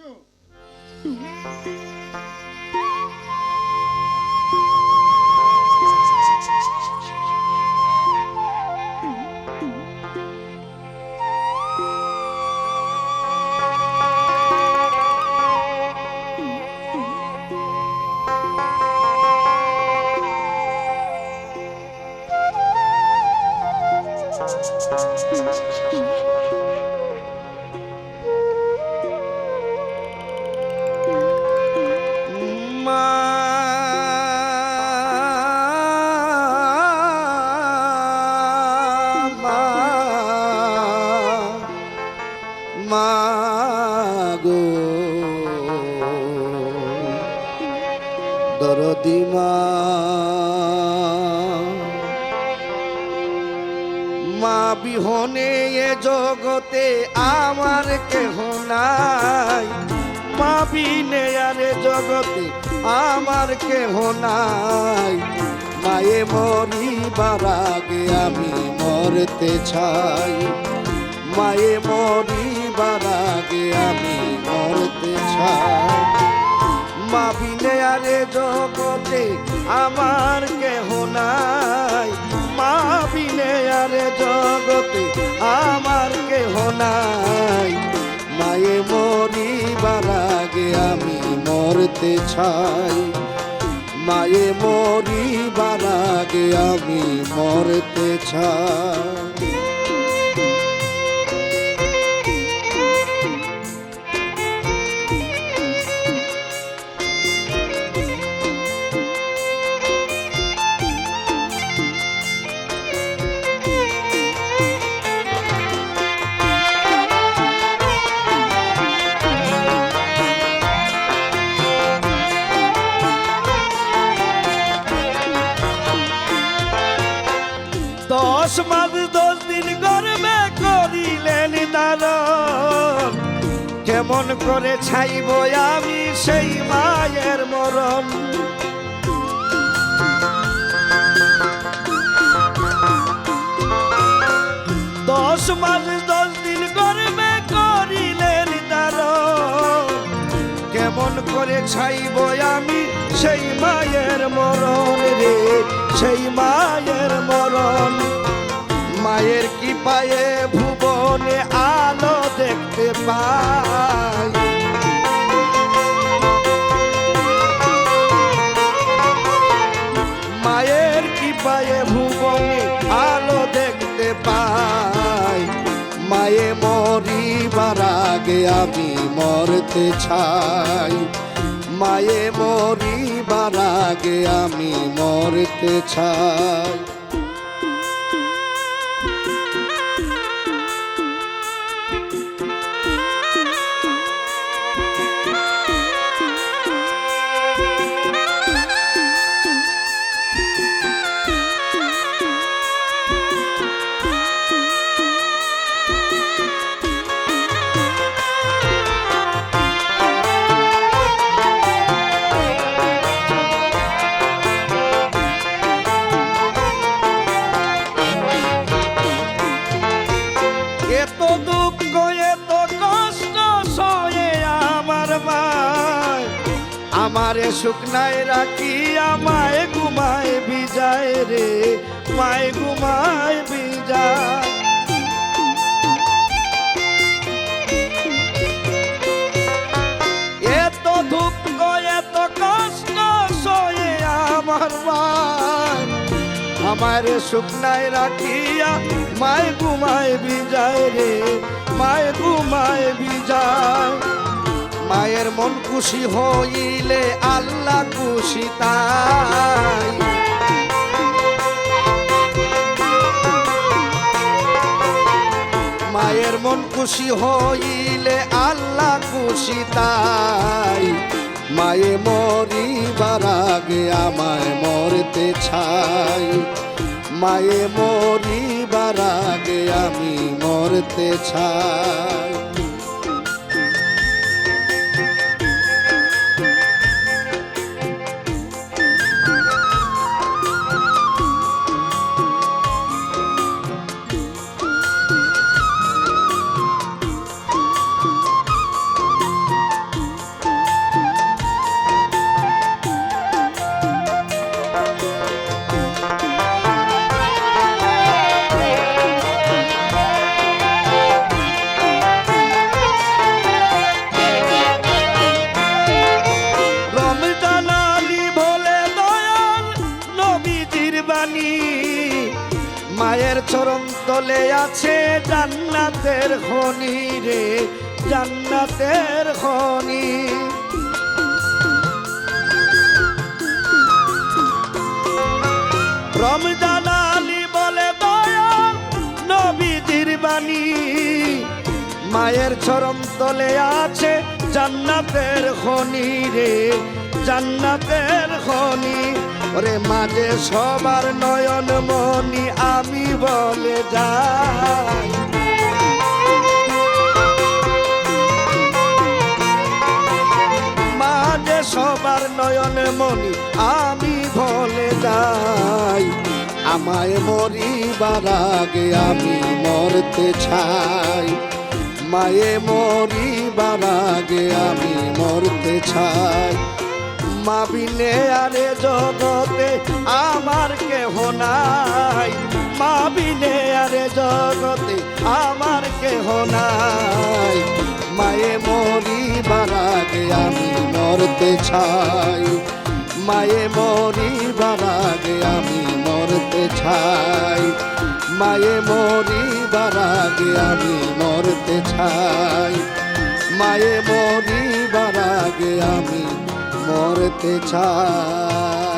মা দরদি মা মা বিহনে এ জগতে আমার কেহ নাই। মা বিনে আরে জগতে আমার কেহ নাই। মায়ে মরিবার আগে আমি মরতে চাই। মায়ে মরিবার আগে আমি মরতে চাই। মা বিনে আরে জগতে আমার কেহ নাই। মা বিনে আরে জগতে আমার কেহ নাই। মায়ে মরিবার আগে আমি মরতে চাই। মায়ে মরিবার আগে আমি মরতে চাই। দশ মাস, দশ দিন গর্বে করিলেন দারণ কেমন করে ছাইব আমি সেই মায়ের মরণ। দশ মাস, দশ দিন গর্বে করিলেন দারণ কেমন করে ছাইব আমি সেই মায়ের মরণ রে, সেই মায়ের মরণ। পাই। মায়ের কি পায়ে ভুবনে দেখতে পাই। মায়ে মরিবার আগে আমি মরতে চাই। মায়ে মরিবার আগে আমি মরতে চাই। শুকনায় রাখি, আমায় ঘুমায় বিজায় রে, মায় ঘুমায় বিজায় কষ্ট সয়ে আমার মায় আমার রাখিয়া মায় ঘুমায় বিজায় রে, মায় ঘুমায় বিজায় মায়ের মন খুশি হইলে আল্লাহ খুশি তাই। মায়ের মন খুশি হইলে আল্লাহ খুশি তাই। মায়ে মরিবার আগে আমায় মরতে ছাই মায়ে মরিবার আগে আমি মরতে ছাই চরণ তলে আছে জান্নাতের খনি রে, জান্নাতের খনি। রমজান আলী বলে নবীজির বাণী। মায়ের চরণ তলে আছে জান্নাতের খনি রে জান্নাতের খনি। ওরে মাঝে সবার নয়ন মনি আমি বলে যাই। মাঝে সবার নয়ন মনি আমি বলে যাই। আমায় মরিবার আগে আমি মরতে ছাই মায়ে মরিবার আগে আমি মরতে ছাই মা বিনে আরে জগতে আমার কেহ নাই। মা বিনে আরে জগতে আমার কেহ নাই। মায়ে মরিবার আগে আমি মরতে ছাই মায়ে মরিবার আগে আমি মরতে ছাই মায়ে মরিবার আগে আমি মরতে ছাই মায়ে মরিবার আগে আমি মরতে ছাই